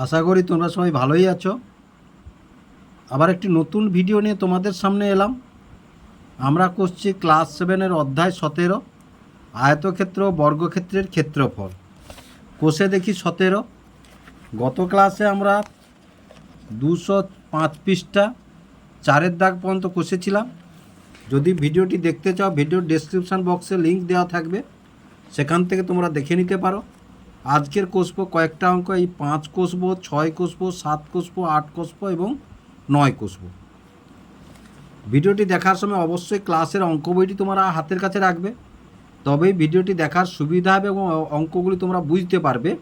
আশা করি তোমরা সবাই ভালোই আছো। আবার একটি নতুন ভিডিও নিয়ে তোমাদের সামনে এলাম। আমরা করছি ক্লাস সেভেনের অধ্যায় সতেরো, আয়তক্ষেত্র, বর্গক্ষেত্রের ক্ষেত্রফল। কোষে দেখি সতেরো। গত ক্লাসে আমরা দুশো পাঁচ পৃষ্ঠা চারের দাগ পর্যন্ত কষেছিলাম। যদি ভিডিওটি দেখতে চাও, ভিডিওর ডেসক্রিপশান বক্সে লিংক দেওয়া থাকবে। সেখান থেকে তোমরা দেখে নিতে পারো। আজকের কষবো কয়েকটা অঙ্ক, এই পাঁচ কষবো, ছয় কষবো, সাত কষবো, আট কষবো এবং নয় কষবো। ভিডিওটি দেখার সময় অবশ্যই ক্লাসের অঙ্ক বইটি তোমরা হাতের কাছে রাখবে। তবেই ভিডিওটি দেখার সুবিধা হবে এবং অঙ্কগুলি তোমরা বুঝতে পারবে।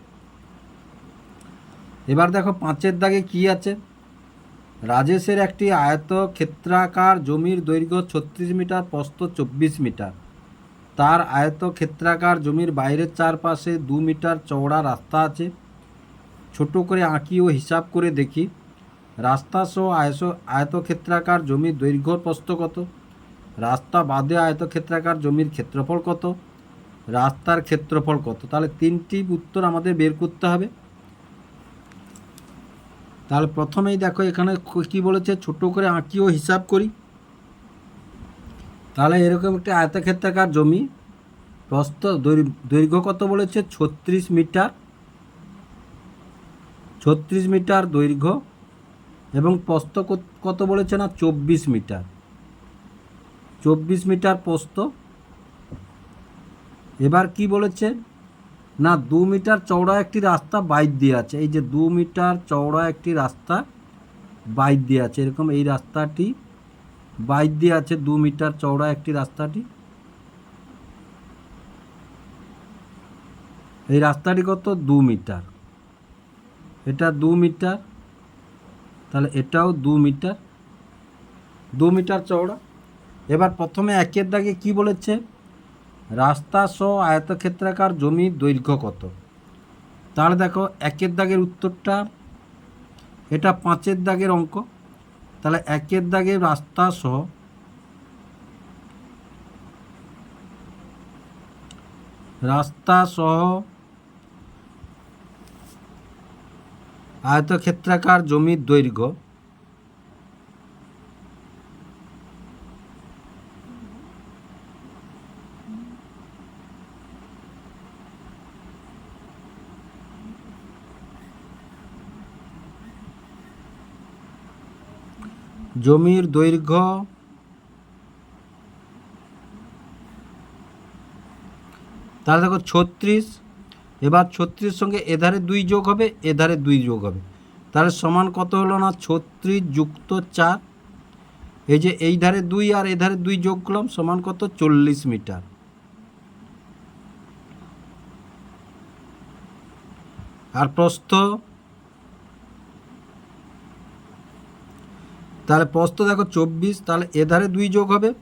এবার দেখো পাঁচের দাগে কি আছে? রাজেশের একটি আয়ত ক্ষেত্রাকার জমির দৈর্ঘ্য ছত্রিশ মিটার, প্রস্থ চব্বিশ মিটার। তার আয়ত ক্ষেত্রাকার জমির বাইরের চারপাশে দু মিটার চওড়া রাস্তা আছে। ছোট করে আঁকি ও হিসাব করে দেখি। রাস্তা সহ আয়স আয়তক্ষেত্রাকার জমির দৈর্ঘ্য প্রস্থ কত? রাস্তা বাদে আয়তক্ষেত্রাকার জমির ক্ষেত্রফল কত? রাস্তার ক্ষেত্রফল কত? তাহলে তিনটি উত্তর আমাদের বের করতে হবে। তাহলে প্রথমেই দেখো এখানে কি বলেছে, ছোট করে আঁকিও হিসাব করি। তাহলে এরকম একটি আয়তক্ষেত্রাকার জমি, প্রস্থ দৈর- দৈর্ঘ্য কত বলেছে? ছত্রিশ মিটার। ছত্রিশ মিটার দৈর্ঘ্য এবং প্রস্থ কত বলেছে না? চব্বিশ মিটার। চব্বিশ মিটার প্রস্থ। এবার কি বলেছে? না, দু মিটার চওড়া একটি রাস্তা বাইর দিয়ে আছে। এই যে দু মিটার চওড়া একটি রাস্তা বাইর দিয়ে আছে। এরকম এই রাস্তাটি বাইর দিয়ে আছে দু মিটার চওড়া একটি রাস্তাটি। এই রাস্তাটি কত? দু মিটার। এটা দু মিটার। তাহলে এটাও দু মিটার। দু মিটার চওড়া। এবার প্রথমে একের দাগে কি বলেছে? রাস্তা সহ আয়তক্ষেত্রাকার জমির দৈর্ঘ্য কত? তাহলে দেখো, একের দাগের উত্তরটা, এটা পাঁচের দাগের অঙ্ক। তাহলে একের দাগে রাস্তা স। রাস্তা সহ আয়তক্ষেত্রাকার জমির দৈর্ঘ্য। জমির দৈর্ঘ্য তাহলে দেখো ছত্রিশ, এবার ছত্রিশ সঙ্গে এধারে দুই যোগ হবে এধারে দুই যোগ হবে। তাহলে সমান কত হলো না? ছত্রিশ যুক্ত চার। এই যে এই ধারে দুই আর এধারে দুই যোগ করলাম, সমান কত? চল্লিশ মিটার। আর প্রস্থ তাহলে প্রস্থ দেখো চব্বিশ, তাহলে এধারে দুই যোগ হবে।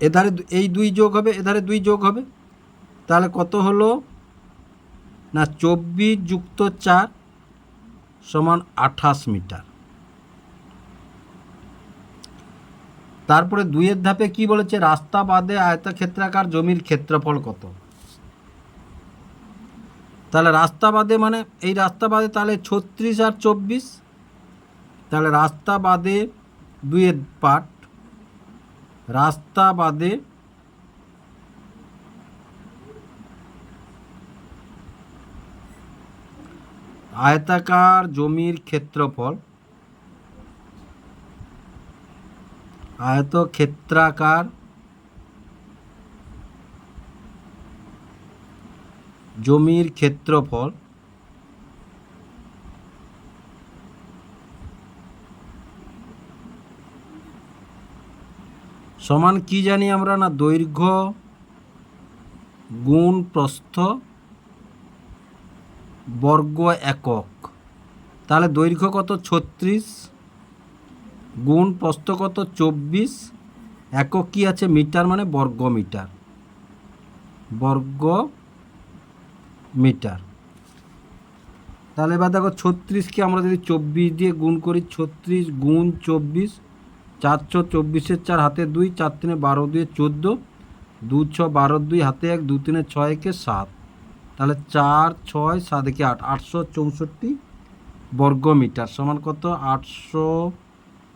এধারে এই দুই যোগ হবে, এধারে দুই যোগ হবে। তাহলে কত হলো? না, চব্বিশ যুক্ত চার সমান আঠাশ মিটার। তারপরে দুইয়ের ধাপে কি বলেছে? রাস্তা বাদে আয়তক্ষেত্রাকার জমির ক্ষেত্রফল কত? তাহলে রাস্তা বাদে মানে এই রাস্তা বাদে তাহলে ছত্রিশ আর চব্বিশ। তাহলে রাস্তা বাদে দুইয়ের পাট রাস্তা বাদে আয়তাকার জমির ক্ষেত্রফল। আয়তক্ষেত্রাকার জমির ক্ষেত্রফল। সমান কি জানি আমরা না দৈর্ঘ্য, গুণ, প্রস্থ, বর্গ একক। তাহলে দৈর্ঘ্য কত ছত্রিশ, গুণ, প্রস্থ কত চব্বিশ, একক কি আছে মিটার মানে বর্গ মিটার। বর্গ মিটার। তাহলে এবার দেখো ছত্রিশকে আমরা যদি চব্বিশ দিয়ে গুণ করি, ছত্রিশ গুণ চব্বিশ চারশো চব্বিশের চার হাতে দুই, চার তিনে বারো দুয়ে চোদ্দ দু ছ বারো দুই হাতে এক দু তিনে ছয় একে সাত। তাহলে চার, ছয়, সাত একে আট, আটশো চৌষট্টি বর্গ মিটার। সমান কত? আটশো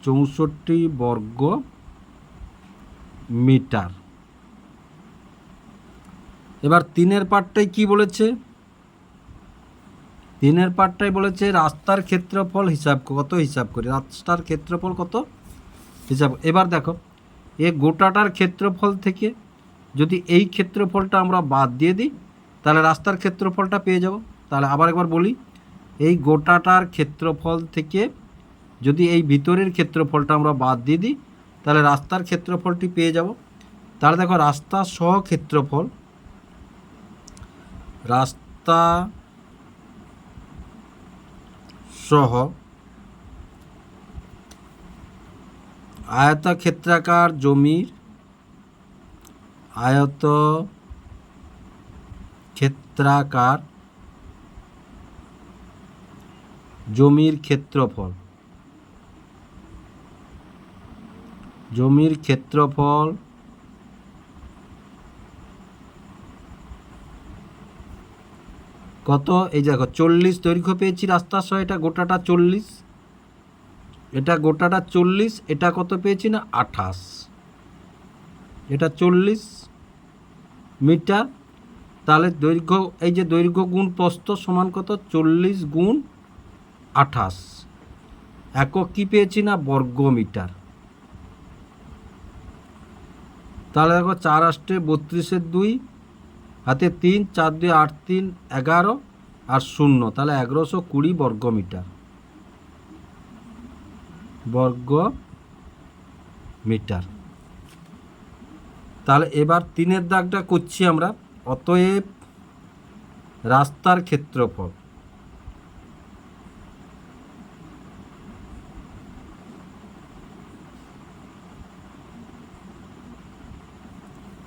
চৌষট্টি বর্গ মিটার। এবার তিনের পার্টটাই কি বলেছে? তিনের পার্টটাই বলেছে রাস্তার ক্ষেত্রফল হিসাব কত হিসাব করি? রাস্তার ক্ষেত্রফল কত? হিসাব এবার দেখো, এ গোটাটার ক্ষেত্রফল থেকে যদি এই ক্ষেত্রফলটা আমরা বাদ দিয়ে দিই, তাহলে রাস্তার ক্ষেত্রফলটা পেয়ে যাব। তাহলে আবার একবার বলি, এই গোটাটার ক্ষেত্রফল থেকে যদি এই ভিতরের ক্ষেত্রফলটা আমরা বাদ দিয়ে দিই, তাহলে রাস্তার ক্ষেত্রফলটি পেয়ে যাব। তাহলে দেখো, রাস্তা সহ ক্ষেত্রফল, রাস্তা সহ আয়তক্ষেত্রাকার জমির আয়ত ক্ষেত্রাকার জমির ক্ষেত্রফল। জমির ক্ষেত্রফল কত? এই দেখো, চল্লিশ দৈর্ঘ্য পেয়েছি, রাস্তার সহ এটা গোটাটা চল্লিশ। এটা গোটাটা চল্লিশ, এটা কত পেয়েছি না? আঠাশ। এটা চল্লিশ মিটার। তাহলে দৈর্ঘ্য, এই যে দৈর্ঘ্য গুণ প্রস্থ সমান কত? চল্লিশ গুণ আঠাশ। একক কী পেয়েছি না? বর্গ মিটার। তাহলে দেখো চার আষ্টে বত্রিশের দুই, হাতে তিন, চার দুই, আট, তিন, এগারো আর শূন্য। তাহলে এগারোশো কুড়ি বর্গ মিটার। বর্গ মিটার। তাহলে এবার তিনের দাগটা করছি আমরা। অতএব রাস্তার ক্ষেত্রফল।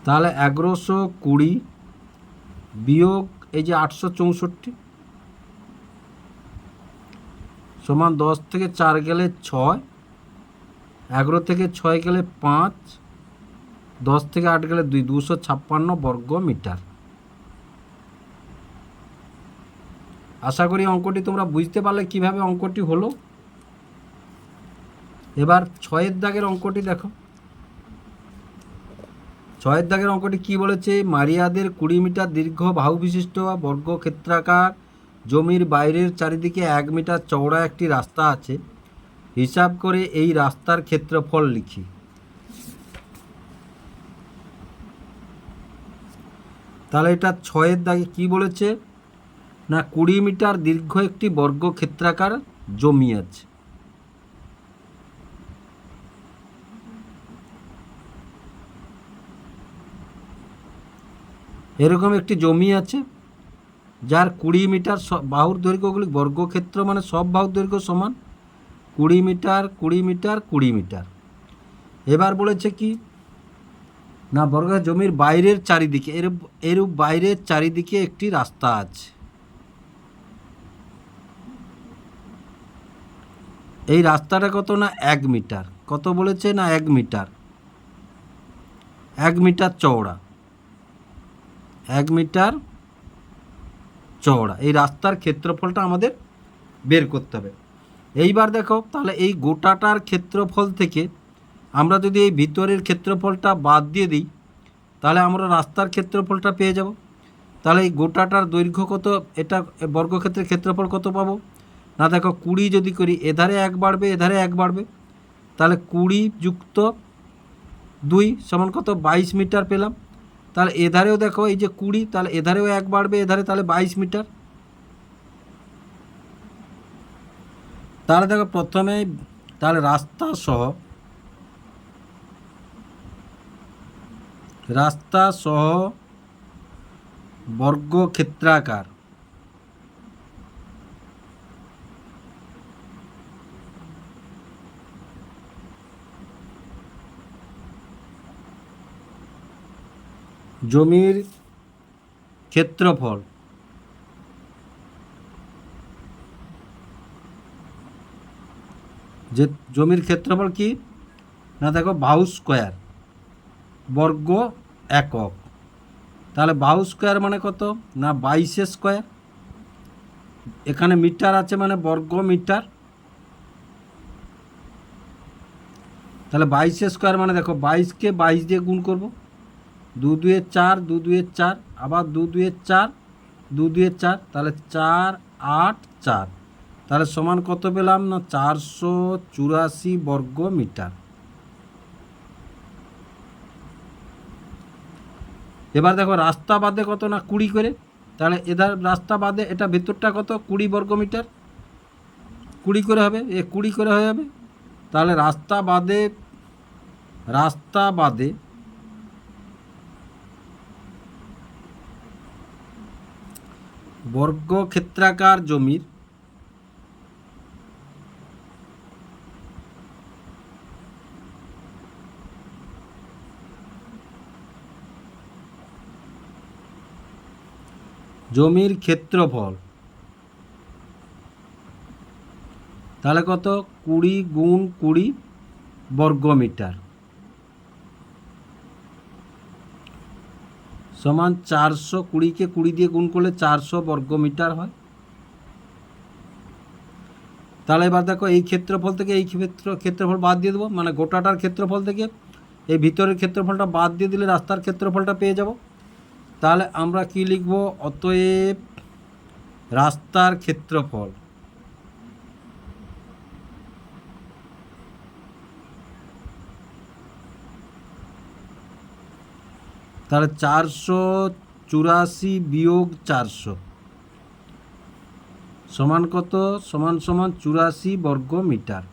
তাহলে এগারোশো কুড়ি বিয়োগ এই যে আটশো চৌষট্টি সমান দশ থেকে চার গেলে ছয়, এগারো থেকে ছয় গেলে পাঁচ, দশ থেকে আট গেলে দুই, দুশো ছাপ্পান্ন বর্গ মিটার। আশা করি অঙ্কটি তোমরা বুঝতে পারলে কীভাবে অঙ্কটি হলো। এবার ছয়ের দাগের অঙ্কটি দেখো। ছয়ের দাগের অঙ্কটি কি বলেছে? মারিয়াদের কুড়ি মিটার দীর্ঘ বাহু বিশিষ্ট বর্গ ক্ষেত্রাকার জমির বাইরের চারিদিকে এক মিটার চওড়া একটি রাস্তা আছে। হিসাব করে এই রাস্তার ক্ষেত্রফল লিখি। তাহলে এটা ছয়ের দাগে কি বলেছে? না, কুড়ি মিটার দীর্ঘ একটি বর্গ ক্ষেত্রাকার জমি আছে। এরকম একটি জমি আছে। যার কুড়ি মিটার বাহুর দৈর্ঘ্যগুলি বর্গক্ষেত্র মানে সব বাহুর দৈর্ঘ্য সমান। কুড়ি মিটার কুড়ি মিটার কুড়ি মিটার। এবার বলেছে কি? না বর্গ জমির বাইরের চারিদিকে, এর এরূপ বাইরের চারিদিকে একটি রাস্তা আছে। এই রাস্তাটা কত না? এক মিটার। কত বলেছে না? এক মিটার। এক মিটার চওড়া। এক মিটার চওড়া। এই রাস্তার ক্ষেত্রফলটা আমাদের বের করতে হবে। এইবার দেখো, তাহলে এই গোটাটার ক্ষেত্রফল থেকে আমরা যদি এই ভিতরের ক্ষেত্রফলটা বাদ দিয়ে দিই, তাহলে আমরা রাস্তার ক্ষেত্রফলটা পেয়ে যাব। তাহলে এই গোটাটার দৈর্ঘ্য কত, এটা বর্গক্ষেত্রের ক্ষেত্রফল কত পাবো? না দেখো, কুড়ি যদি করি, এধারে এক বাড়বে, এধারে এক বাড়বে। তাহলে কুড়ি যুক্ত দুই সমান কত? বাইশ মিটার পেলাম। তাহলে এধারেও দেখো এই যে কুড়ি, তাহলে এধারেও এক বাড়বে, এধারে তাহলে বাইশ মিটার। তাহলে দেখো প্রথমে, তাহলে রাস্তা সহ রাস্তা সহ বর্গ জমির ক্ষেত্রফল। যে জমির ক্ষেত্রফল কি? না, দেখো বাহু স্কোয়ার বর্গ একক। তাহলে বাহু স্কোয়ার মানে কত? না, বাইশে স্কোয়ার। এখানে মিটার আছে মানে বর্গ মিটার। তাহলে বাইশে স্কোয়ার মানে দেখো, বাইশকে বাইশ দিয়ে গুণ করব। দু দুয়ে চার দু দুয়ে চার, আবার দু দুয়ে চার দু দুয়ে চার, তাহলে চার আট চার। তাহলে সমান কত পেলাম না? চারশো চুরাশি বর্গ মিটার। এবার দেখো, রাস্তা বাদে কত না? কুড়ি করে। তাহলে এধার রাস্তা বাদে এটা ভেতরটা কত? কুড়ি বর্গ মিটার। কুড়ি করে হবে, এ কুড়ি করে হয়ে যাবে। তাহলে রাস্তা বাদে রাস্তা বাদে বর্গ ক্ষেত্রাকার জমির জমির ক্ষেত্রফল তাহলে কত? কুড়ি গুণ কুড়ি বর্গ সমান চারশো কুড়িকে কুড়ি দিয়ে গুণ করলে চারশো বর্গ মিটার হয়। তাহলে এবার দেখো এই ক্ষেত্রফল থেকে এই ক্ষেত্র ক্ষেত্রফল বাদ দিয়ে দেবো। মানে গোটাটার ক্ষেত্রফল থেকে এই ভিতরের ক্ষেত্রফলটা বাদ দিয়ে দিলে রাস্তার ক্ষেত্রফলটা পেয়ে যাব। তাহলে আমরা কি লিখব? অতএব রাস্তার ক্ষেত্রফল। তাহলে চারশো চুরাশি বিয়োগ চারশো। সমান কত? সমান সমান চুরাশি বর্গ মিটার।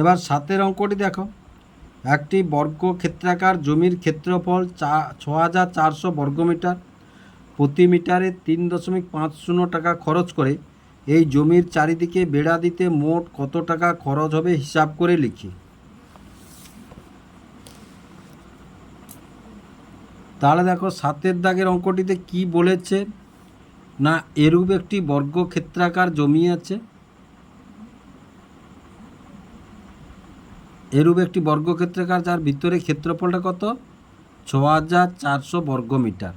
এবার সাতের অঙ্কটি দেখো। একটি বর্গ ক্ষেত্রাকার জমির ক্ষেত্রফল চা ছ হাজার চারশো বর্গমিটার প্রতি মিটারে তিন দশমিক পাঁচ শূন্য টাকা খরচ করে এই জমির চারিদিকে বেড়া দিতে মোট কত টাকা খরচ হবে হিসাব করে লিখি। তাহলে দেখো, সাতের দাগের অঙ্কটিতে কি বলেছে? না, এরূপ একটি বর্গ ক্ষেত্রাকার জমি আছে। এরূপ একটি বর্গক্ষেত্রাকার, যার ভিতরে ক্ষেত্রফলটা কত? ছ হাজার চারশো বর্গমিটার।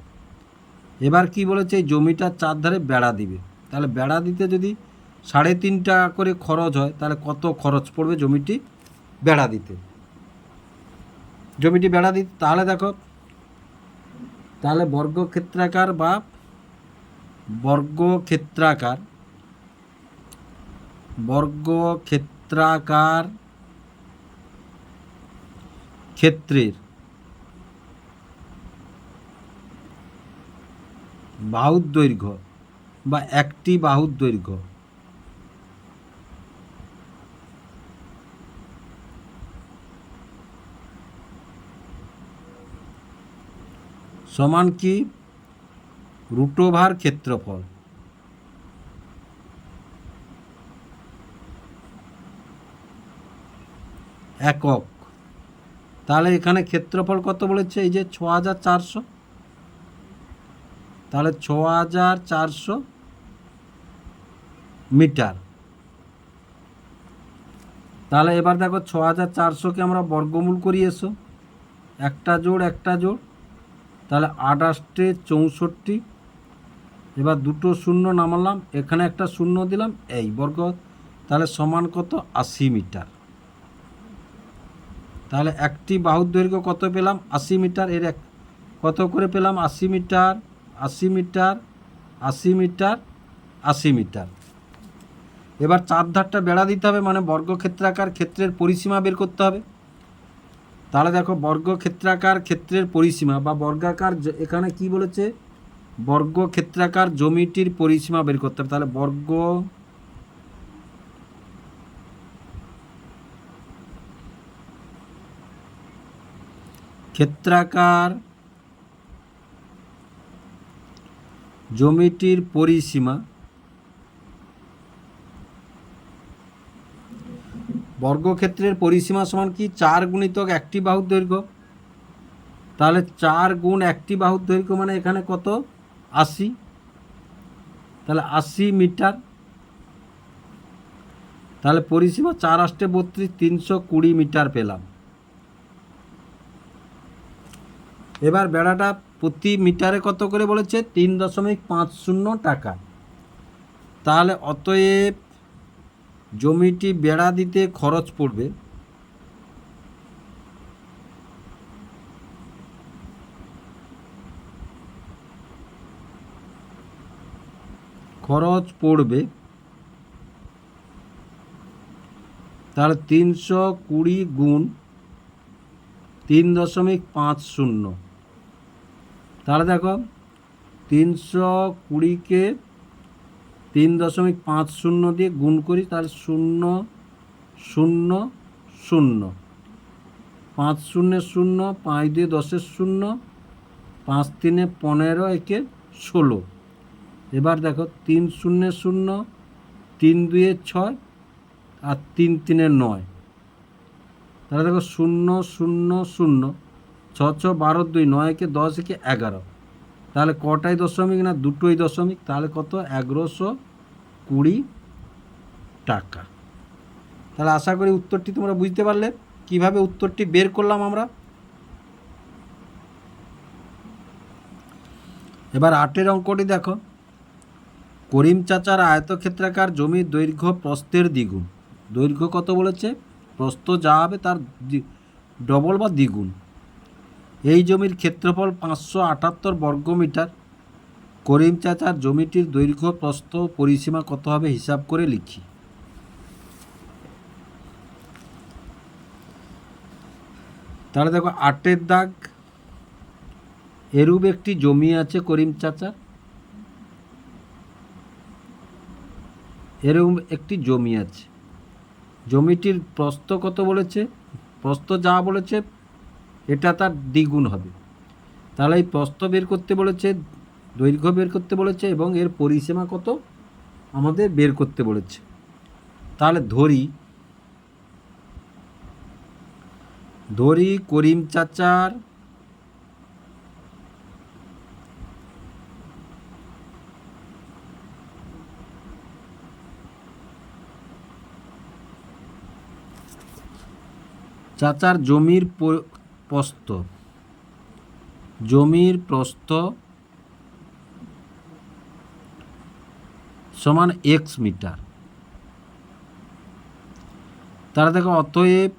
এবার কি বলেছে? এই জমিটার চারধারে বেড়া দিবে। তাহলে বেড়া দিতে যদি সাড়ে তিন টাকা করে খরচ হয়, তাহলে কত খরচ পড়বে জমিটি বেড়া দিতে? জমিটি বেড়া দিতে, তাহলে দেখো, তাহলে বর্গক্ষেত্রাকার বা বর্গক্ষেত্রাকার বর্গক্ষেত্রাকার ক্ষেত্রের বাহুর দৈর্ঘ্য বা একটি বাহুর দৈর্ঘ্য। সমান কি? রুটোভার ক্ষেত্রফল। একক। তাহলে এখানে ক্ষেত্রফল কত বলেছে? এই যে ছ হাজার চারশো। তাহলে ছ হাজার চারশো মিটার। তাহলে এবার দেখো ছ হাজার চারশোকে আমরা বর্গমূল করি এসো। একটা জোড় একটা জোড়। তাহলে আঠাশটে, চৌষট্টি। এবার দুটো শূন্য নামালাম। এখানে একটা শূন্য দিলাম, এই বর্গ। তাহলে সমান কত? আশি মিটার। তাহলে একটি বাহুর দৈর্ঘ্য কত পেলাম? আশি মিটার। এর এক কত করে পেলাম? আশি মিটার আশি মিটার আশি মিটার আশি মিটার। এবার চার ধারটা বেড়া দিতে হবে মানে বর্গক্ষেত্রাকার ক্ষেত্রের পরিসীমা বের করতে হবে। তাহলে দেখো, বর্গক্ষেত্রাকার ক্ষেত্রের পরিসীমা বা বর্গাকার এখানে কি বলেছে? বর্গক্ষেত্রাকার জমিটির পরিসীমা বের করতে হবে। তাহলে বর্গ ক্ষেত্রাকার জমিটির পরিসীমা বর্গক্ষেত্রের পরিসীমা সমান কি? চার গুণিতক একটি বাহুর দৈর্ঘ্য। তাহলে চার গুণ একটি বাহুর দৈর্ঘ্য মানে এখানে কত? আশি। তাহলে আশি মিটার। তাহলে পরিসীমা চার আষ্টে বত্রিশ, তিনশো কুড়ি মিটার পেলাম। এবার বেড়াটা প্রতি মিটারে কত করে বলেছে? তিন দশমিক পাঁচ শূন্য টাকা। তাহলে অতএব জমিটি বেড়া দিতে খরচ পড়বে। খরচ পড়বে। তার তিনশো কুড়ি গুণ তিন দশমিক পাঁচ শূন্য। তাহলে দেখো, তিনশো কুড়িকে তিন দশমিক পাঁচ শূন্য দিয়ে গুণ করি, তাহলে শূন্য শূন্য শূন্য। পাঁচ শূন্যের শূন্য, পাঁচ দিয়ে দশের শূন্য, পাঁচ তিনে পনেরো, একে ষোলো। এবার দেখো, তিন শূন্যের শূন্য, তিন দুয়ে ছয়, আর তিন তিনে নয়। তাহলে দেখো, শূন্য শূন্য শূন্য, ছ ছ, বারো, দুই, নয়, একে দশ, একে এগারো। তাহলে কটাই দশমিক না দুটোই দশমিক? তাহলে কত? এগারোশো কুড়ি টাকা। তাহলে আশা করি উত্তরটি তোমরা বুঝতে পারলে। কীভাবে উত্তরটি বের করলাম আমরা? এবার আটের অঙ্কটি দেখো। করিম চাচার আয়তক্ষেত্রাকার জমির দৈর্ঘ্য প্রস্তের দ্বিগুণ। দৈর্ঘ্য কত বলেছে? প্রস্থ যা হবে তার ডবল বা দ্বিগুণ। এই জমির ক্ষেত্রফল পাঁচশো আটাত্তর বর্গমিটার করিম চাচার জমিটির দৈর্ঘ্য, প্রস্থ পরিসীমা কত হবে হিসাব করে লিখি। তাহলে দেখো, আটের দাগ, এরূপ একটি জমি আছে করিম চাচার। এরকম একটি জমি আছে। জমিটির প্রস্থ কত বলেছে? প্রস্থ যা বলেছে এটা তার দ্বিগুণ হবে। তাহলে এই প্রস্থ বের করতে বলেছে, দৈর্ঘ্য বের করতে বলেছে এবং এর পরিসীমা কত? আমাদের বের করতে বলেছে। তাহলে ধরি ধরি করিম চাচার চাচার জমির প্রস্থ। জমির প্রস্থ সমান এক্স মিটার। তারা দেখো, অতএব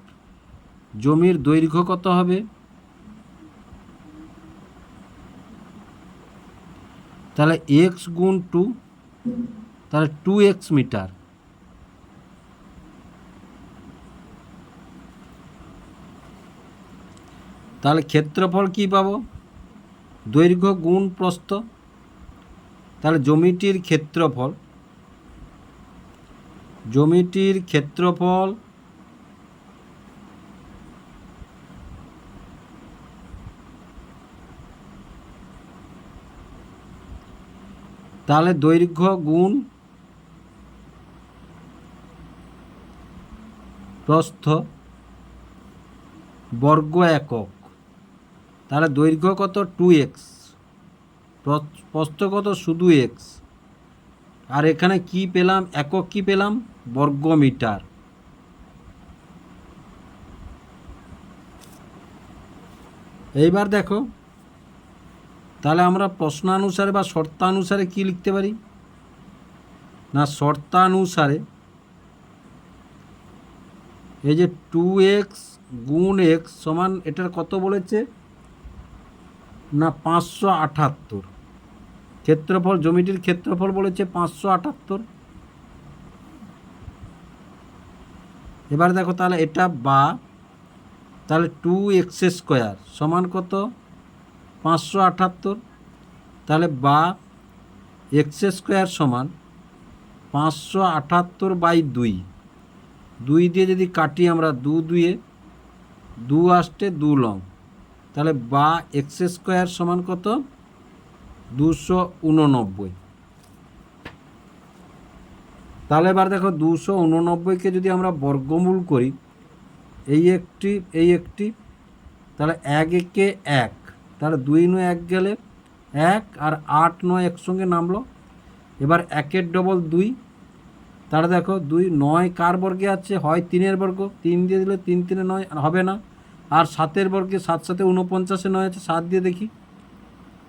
জমির দৈর্ঘ্য কত হবে? তাহলে এক্স গুণ টু তাহলে টু এক্স মিটার। তাহলে ক্ষেত্রফল কি পাবো? দৈর্ঘ্য গুণ প্রস্থ। তাহলে জমিটির ক্ষেত্রফল জমিটির ক্ষেত্রফল তাহলে দৈর্ঘ্য গুণ প্রস্থ বর্গ একক। তাহলে দৈর্ঘ্য কত? টু এক্স প্রস্থ কত শুধু এক্স আর এখানে কি পেলাম? একক কি পেলাম? বর্গ মিটার এইবার দেখো। তাহলে আমরা প্রশ্নানুসারে বা শর্তানুসারে কি লিখতে পারি? না, শর্তানুসারে। এই যে টু এক্স গুণ এক্স সমান, এটার কত বলেছে? না পাঁচশো আটাত্তর। ক্ষেত্রফল, জমিটির ক্ষেত্রফল বলেছে পাঁচশো আটাত্তর। এবার দেখো তাহলে এটা বা, তাহলে টু এক্স স্কোয়ার সমান কত? পাঁচশো আটাত্তর। তাহলে বা, এক্স স্কোয়ার সমান পাঁচশো আটাত্তর বাই দুই। দুই দিয়ে যদি কাটি আমরা দু দুয়ে দু আসতে দু লং। তাহলে বা এক্স স্কোয়ার সমান কত? দুশো উননব্বই। তাহলে এবার দেখো দুশো উননব্বইকে যদি আমরা বর্গমূল করি, এই একটি এই একটি, তাহলে এক একে এক, তাহলে দুই নয় এক গেলে এক আর আট নয় একসঙ্গে নামলো। এবার একের ডবল দুই, তাহলে দেখো দুই নয় কার বর্গে আছে? হয় তিনের বর্গ, তিন দিয়ে দিলে তিন তিনে নয় হবে না। আর সাতের বর্গে সাত সাথে উনপঞ্চাশে নয় আছে? সাত দিয়ে দেখি।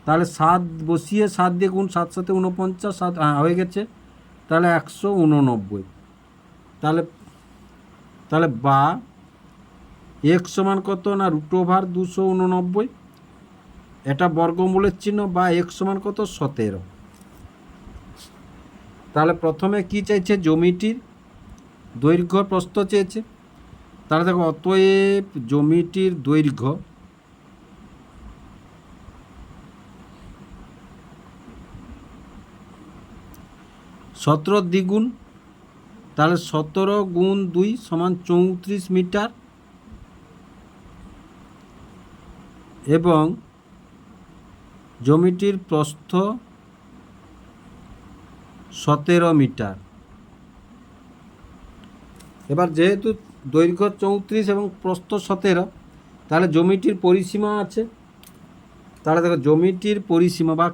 তাহলে সাত বসিয়ে সাত দিয়ে গুণ সাত সাথে উনপঞ্চাশ সাত হ্যাঁ হয়ে গেছে। তাহলে একশো উননব্বই তাহলে তাহলে বা, এক সমান কত না রুট ওভার দুশো উননব্বই এটা বর্গমূলের চিহ্ন, বা এক সমান কত? সতেরো। তাহলে প্রথমে কি চাইছে? জমিটির দৈর্ঘ্য প্রস্থ চেয়েছে। তাহলে দেখো, অতএব জমিটির দৈর্ঘ্য সতেরো দ্বিগুণ, তাহলে সতেরো গুণ দুই সমান চৌত্রিশ মিটার এবং জমিটির প্রস্থ সতেরো মিটার। এবার যেহেতু দৈর্ঘ্য চৌত্রিশ এবং প্রস্থ সতেরো, তাহলে জমিটির পরিসীমা আছে। তাহলে দেখো, জমিটির পরিসীমা বা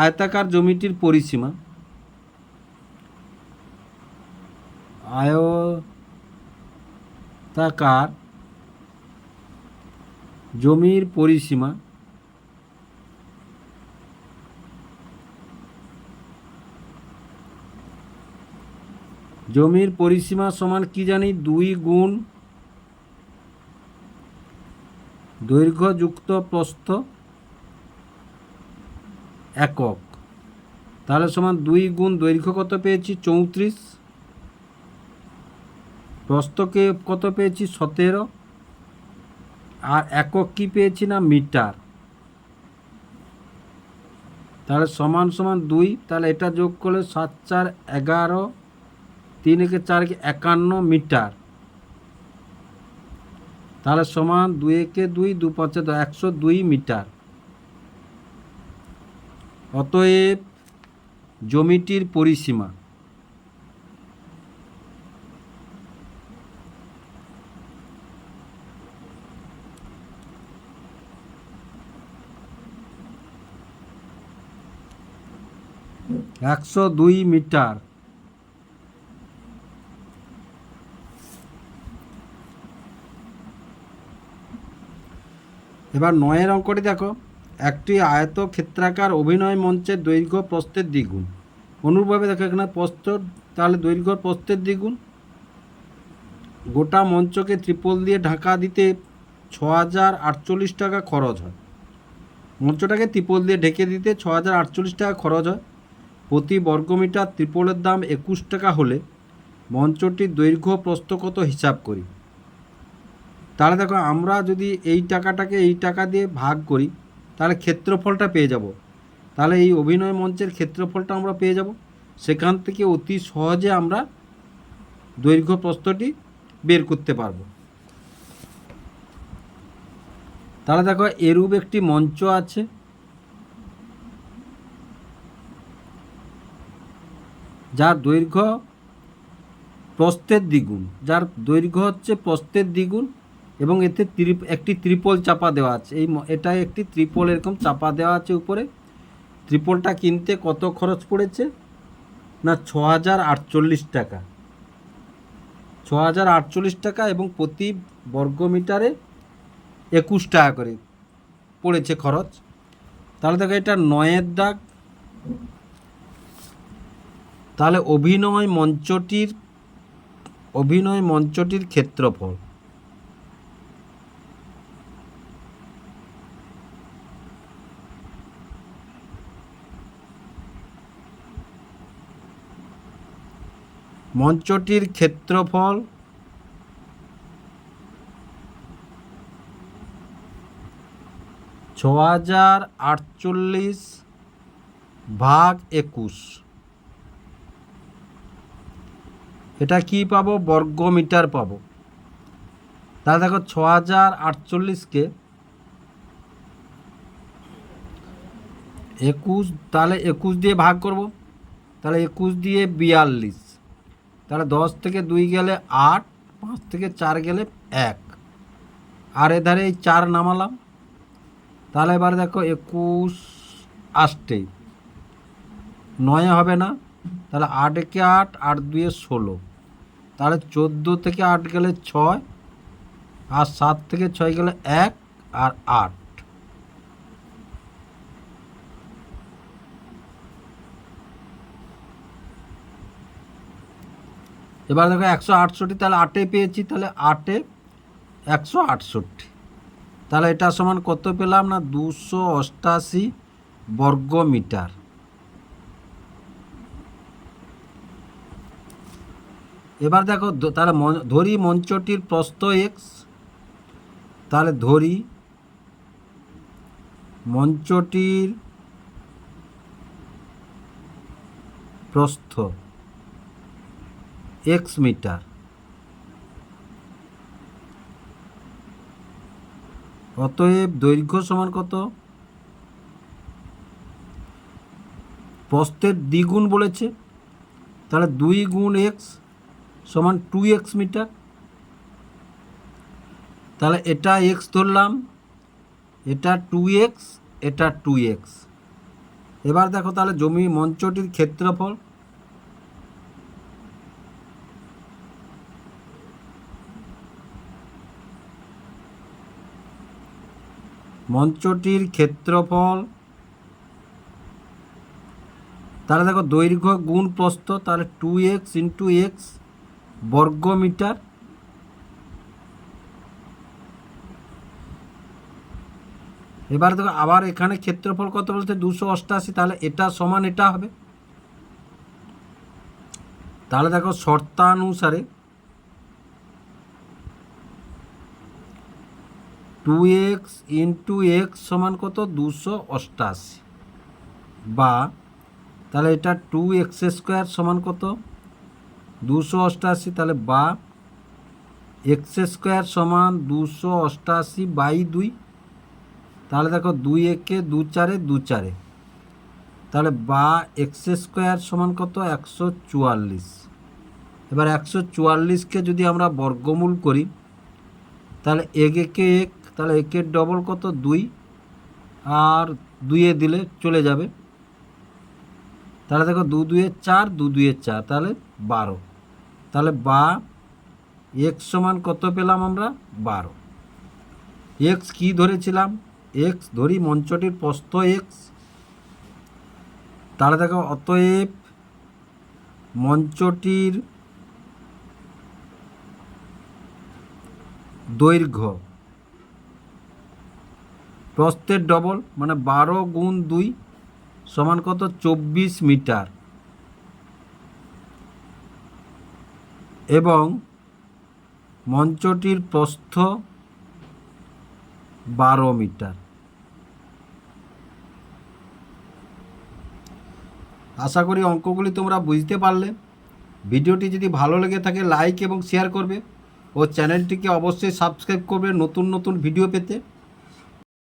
আয়তাকার জমিটির পরিসীমা, আয়তাকার জমির পরিসীমা জমির পরিসীমা সমান কি জানি? দুই গুণ দৈর্ঘ্যযুক্ত প্রস্থ একক। তাহলে সমান দুই গুণ দৈর্ঘ্য কত পেয়েছি? চৌত্রিশ। প্রস্থকে কত পেয়েছি? সতেরো। আর একক কি পেয়েছি না? মিটার। তাহলে সমান সমান দুই, তাহলে এটা যোগ করলে সাত চার এগারো। তিন একে চার একে একান্ন মিটার। তাহলে সমান দুই একে দুই দু পাঁচে দশ, একশো দুই মিটার। অতএব জমিটির পরিসীমা। একশো দুই মিটার। এবার নয়ের অঙ্কটি দেখো। একটি আয়ত ক্ষেত্রাকার অভিনয় মঞ্চের দৈর্ঘ্য প্রস্থের দ্বিগুণ। অনুরূপভাবে দেখো এখানে প্রস্থ, তাহলে দৈর্ঘ্য প্রস্থের দ্বিগুণ। গোটা মঞ্চকে ত্রিপল দিয়ে ঢাকা দিতে ছ হাজার আটচল্লিশ টাকা খরচ হয়। মঞ্চটাকে ত্রিপল দিয়ে ঢেকে দিতে ছ হাজার আটচল্লিশ টাকা খরচ হয়। প্রতি বর্গমিটার ত্রিপলের দাম একুশ টাকা হলে মঞ্চটির দৈর্ঘ্য প্রস্থ কত হিসাব করি? তাহলে দেখো আমরা যদি এই টাকাটাকে এই টাকা দিয়ে ভাগ করি, তাহলে ক্ষেত্রফলটা পেয়ে যাব। তাহলে এই অভিনয় মঞ্চের ক্ষেত্রফলটা আমরা পেয়ে যাব। সেখান থেকে অতি সহজে আমরা দৈর্ঘ্য প্রস্থটি বের করতে পারব। তাহলে দেখো এরূপ একটি মঞ্চ আছে। যার দৈর্ঘ্য প্রস্থের দ্বিগুণ, যার দৈর্ঘ্য হচ্ছে প্রস্থের দ্বিগুণ এবং এতে একটি ত্রিপল চাপা দেওয়া আছে। এই এটা একটি ত্রিপল এরকম চাপা দেওয়া আছে উপরে। ত্রিপলটা কিনতে কত খরচ পড়েছে? না ছ হাজার আটচল্লিশ টাকা। ছ হাজার আটচল্লিশ টাকা এবং প্রতি বর্গমিটারে একুশ টাকা করে পড়েছে খরচ। তাহলে দেখো এটা নয়ের দাগ। তাহলে অভিনয় মঞ্চটির অভিনয় মঞ্চটির ক্ষেত্রফল। মঞ্চটির ক্ষেত্রফল? ছ হাজার আটচল্লিশ ভাগ একুশ। এটা কি পাবো? বর্গ মিটার পাবো। তাহলে দেখো ছ হাজার আটচল্লিশকে একুশ, তাহলে একুশ দিয়ে ভাগ করব। তাহলে একুশ দিয়ে বিয়াল্লিশ। তাহলে দশ থেকে দুই গেলে আট, পাঁচ থেকে চার গেলে এক। আর এধারে এই চার নামালাম। তাহলে এবার দেখো একুশ আষ্টে। নয় হবে না। তাহলে আট একে আট আট দুয়ে ষোলো। তাহলে চোদ্দ থেকে আট গেলে ছয়, আর সাত থেকে ছয় গেলে এক, আর আট। এবার দেখো একশো আটষট্টি, তাহলে আটে পেয়েছি, তাহলে আটে একশো আটষট্টি। তাহলে এটা সমান কত পেলাম না? দুশো অষ্টাশি বর্গ মিটার। এবার দেখো তাহলে ধরি মঞ্চটির প্রস্থ এক্স তাহলে ধরি মঞ্চটির প্রস্থ। এক্স মিটার অতএব দৈর্ঘ্য সমান কত? প্রস্থের দ্বিগুণ বলেছে। তাহলে দুই গুণ এক্স সমান টু এক্স মিটার তাহলে এটা এক্স ধরলাম, এটা টু এক্স এটা টু এক্স এবার দেখো তাহলে জমি মঞ্চটির ক্ষেত্রফল। মঞ্চটির ক্ষেত্রফল, তাহলে দেখো দৈর্ঘ্য গুণ প্রস্থ, তাহলে টু এক্স ইন্টু এক্স বর্গ মিটার এবার দেখো আবার এখানে ক্ষেত্রফল কত বলতে দুশো অষ্টাশি, তাহলে এটা সমান এটা হবে। তাহলে দেখো শর্তানুসারে টু এক্স ইন্টু এক্স সমান কত? দুশো অষ্টাশি। বা তাহলে এটা টু এক্স স্কোয়ার সমান কত? দুশো অষ্টাশি। তাহলে বা এক্স স্কোয়ার সমান দুশো অষ্টাশি বাই দুই। তাহলে দেখো দুই একে দু চারে দু চারে তাহলে বা এক্স স্কোয়ার সমান কত? একশো চুয়াল্লিশ। এবার একশো চুয়াল্লিশকে যদি আমরা বর্গমূল করি, তাহলে এক একে এক তাহলে একের ডবল কত? দুই। আর দুইয়ে দিলে চলে যাবে। তাহলে দেখো দু দুয়ে চার, দু দুয়ে চার, তাহলে বারো। তাহলে বা এক্স সমান কত পেলাম আমরা? বারো। এক্স কী ধরেছিলাম? এক্স ধরি মঞ্চটির প্রস্থ এক্স তাহলে দেখো অতএব মঞ্চটির দৈর্ঘ্য প্রস্থের ডবল মানে বারো গুণ দুই সমান কত? চব্বিশ মিটার। এবং মঞ্চটির প্রস্থ বারো মিটার। আশা করি অঙ্কগুলি তোমরা বুঝতে পারলে। ভিডিওটি যদি ভালো লেগে থাকে, লাইক এবং শেয়ার করবে। ও চ্যানেলটিকে অবশ্যই সাবস্ক্রাইব করবে নতুন নতুন ভিডিও পেতে।